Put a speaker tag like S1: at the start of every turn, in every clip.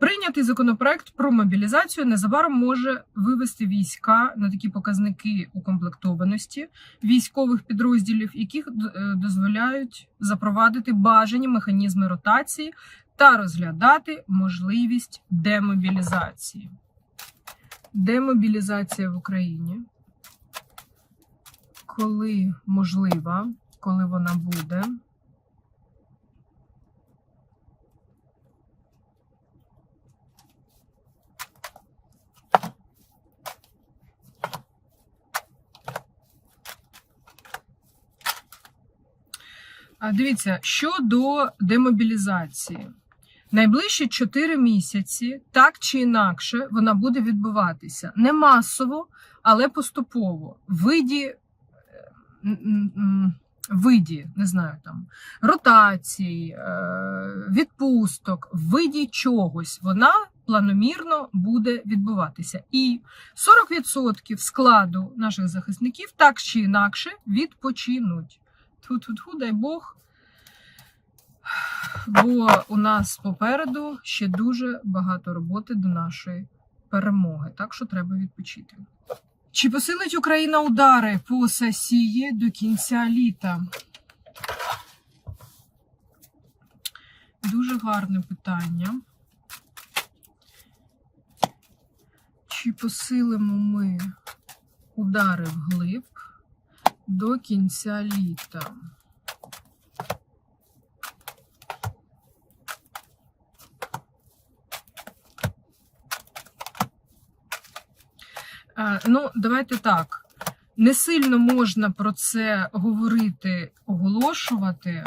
S1: Прийнятий законопроект про мобілізацію незабаром може вивести війська на такі показники укомплектованості військових підрозділів, які е, дозволяють запровадити бажані механізми ротації та розглядати можливість демобілізації. Демобілізація в Україні, коли можлива, коли вона буде. Дивіться, щодо демобілізації. Найближчі 4 місяці, так чи інакше, вона буде відбуватися не масово, але поступово. Виді, е, виді, не знаю, там ротацій, е, відпусток, виді чогось вона планомірно буде відбуватися. І 40% складу наших захисників так чи інакше відпочинуть. Тьфу-тьфу-тьфу, дай Бог. Бо у нас попереду ще дуже багато роботи до нашої перемоги, так що треба відпочити. Чи посилить Україна удари по Сасії до кінця літа? Дуже гарне питання. Чи посилимо ми удари вглиб до кінця літа? Ну, давайте так. Не сильно можна про це говорити, оголошувати,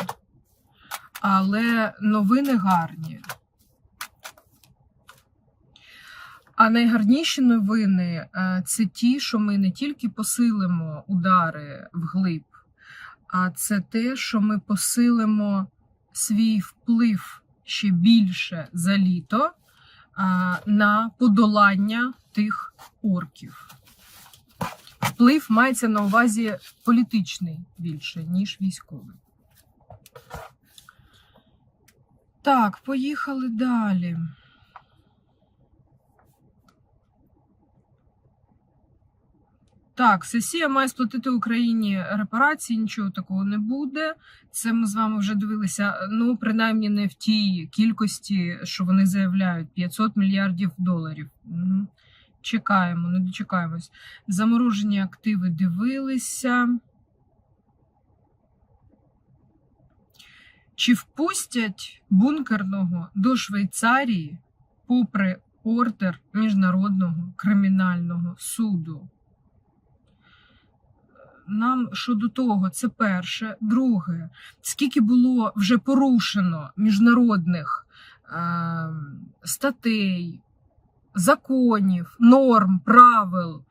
S1: але новини гарні. А найгарніші новини е, це ті, що ми не тільки посилимо удари вглиб, а це те, що ми посилимо свій вплив ще більше за літо на подолання тих орків. Вплив мається на увазі політичний більше, ніж військовий. Так, поїхали далі. Так, сесія має сплатити Україні репарації, нічого такого не буде. Це ми з вами вже дивилися. Ну, принаймні, не в тій кількості, що вони заявляють 500 мільярдів доларів. Чекаємо, не дочекаємось. Заморожені активи дивилися. Чи впустять бункерного до Швейцарії попри ордер Міжнародного кримінального суду? Нам щодо того, це перше. Друге, скільки було вже порушено міжнародних е, статей, законів, норм, правил.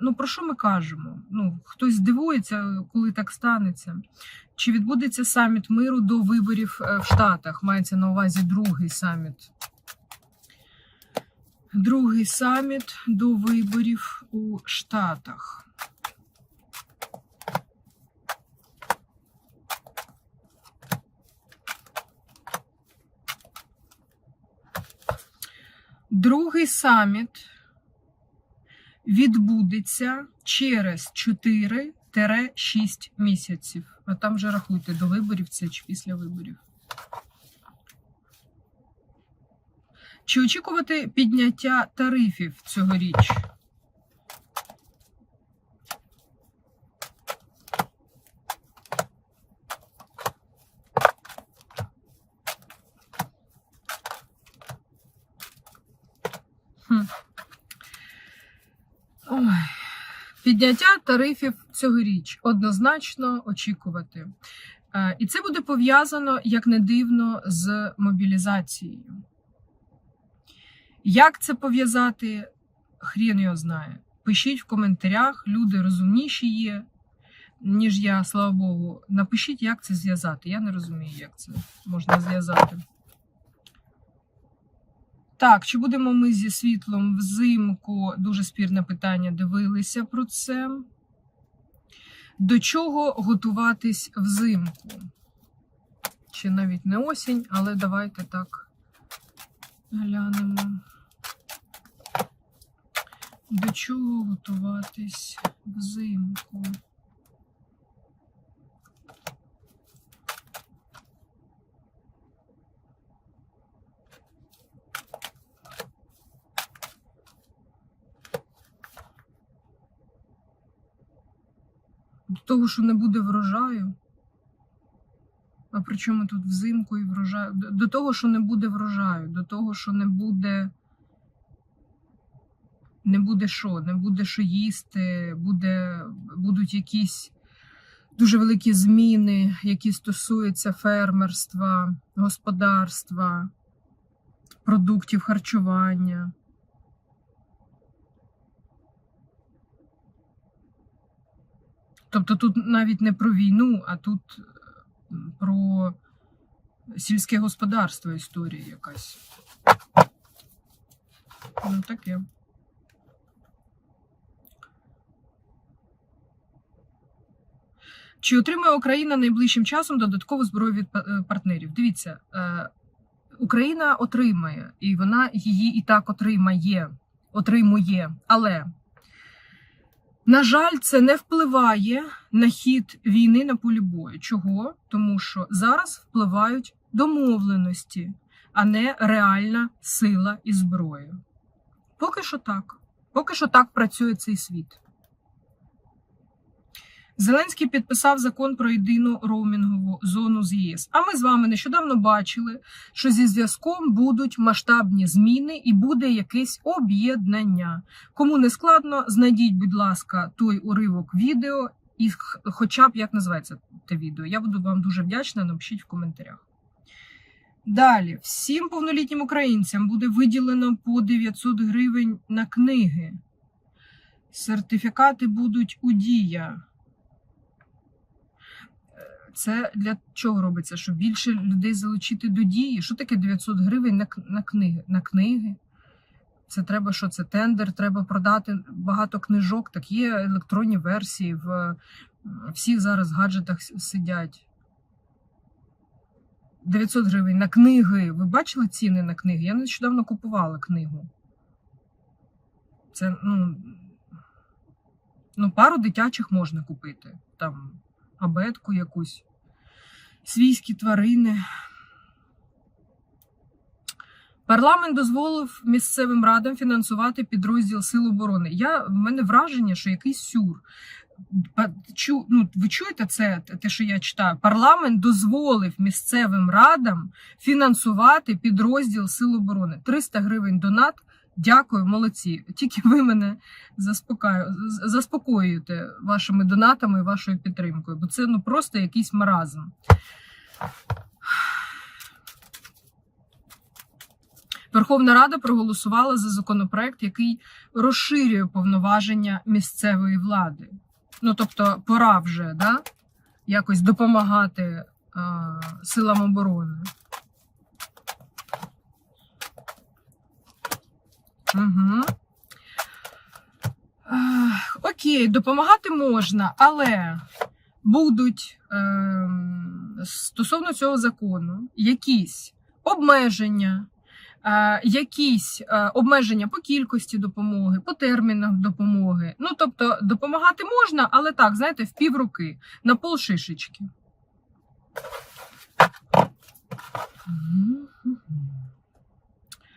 S1: Ну, про що ми кажемо? Ну, хтось здивується, коли так станеться. Чи відбудеться саміт миру до виборів е, в Штатах? Мається на увазі другий саміт. Другий саміт до виборів у Штатах. Другий саміт відбудеться через 4-6 місяців. А там вже рахуйте, до виборів це чи після виборів. Чи очікувати підняття тарифів цьогоріч? Підняття тарифів цьогоріч однозначно очікувати. Е, І це буде пов'язано, як не дивно, з мобілізацією. Як це пов'язати, хрін його знає. Пишіть в коментарях, люди розумніші є, ніж я, слава Богу. Напишіть, як це зв'язати. Я не розумію, як це можна зв'язати. Так, чи будемо ми зі світлом взимку? Дуже спірне питання. Дивилися про це. До чого готуватись взимку? Чи навіть не осінь, але давайте так Глянемо. До чого готуватись взимку? До того, що не буде врожаю. А при чому тут взимку і врожаю? До- того, що не буде врожаю, до того, що не буде. Не буде що, не буде що їсти, буде, будуть якісь дуже великі зміни, які стосуються фермерства, господарства, продуктів харчування. Тобто тут навіть не про війну, а тут е, про сільське господарство історія якась. Ну, таке. Чи отримає Україна найближчим часом додаткову зброю від е, партнерів? Дивіться, е, Україна отримає, і вона її і так отримає, отримує. Але, на жаль, це не впливає на хід війни на полі бою. Чого? Тому що зараз впливають домовленості, а не реальна сила і зброя. Поки що так. Поки що так працює цей світ. Зеленський підписав закон про єдину роумінгову зону з ЄС. А ми з вами нещодавно бачили, що зі зв'язком будуть масштабні зміни і буде якесь об'єднання. Кому не складно, знайдіть, будь ласка, той уривок відео, і хоча б як називається те відео. Я буду вам дуже вдячна. Напишіть в коментарях. Далі, всім повнолітнім українцям буде виділено по 900 гривень на книги. Сертифікати будуть у дія. Це для чого робиться? Щоб більше людей залучити до дії? Що таке 900 гривень на, на книги? На книги? Це треба що? Це тендер, треба продати багато книжок. Так є електронні версії в всіх зараз гаджетах сидять. 900 гривень на книги. Ви бачили ціни на книги? Я нещодавно купувала книгу. Це ну, ну пару дитячих можна купити. Там абетку якусь, свійські тварини. Парламент дозволив місцевим радам фінансувати підрозділ Сил оборони. Я, в мене враження, що якийсь сюр. Чу, ну, ви чуєте це, те, що я читаю? Парламент дозволив місцевим радам фінансувати підрозділ Сил оборони. 300 гривень донат. Дякую, молодці. Тільки ви мене заспокоюєте вашими донатами і вашою підтримкою, бо це ну просто якийсь маразм. Верховна Рада проголосувала за законопроект, який розширює повноваження місцевої влади. Ну тобто, пора вже да, якось допомагати е, силам оборони. Угу. Окей, допомагати можна, але будуть ем, стосовно цього закону якісь обмеження, е, якісь е, обмеження по кількості допомоги, по термінах допомоги. Ну, тобто, допомагати можна, але так, знаєте, в півруки, на полшишечки. Мгм.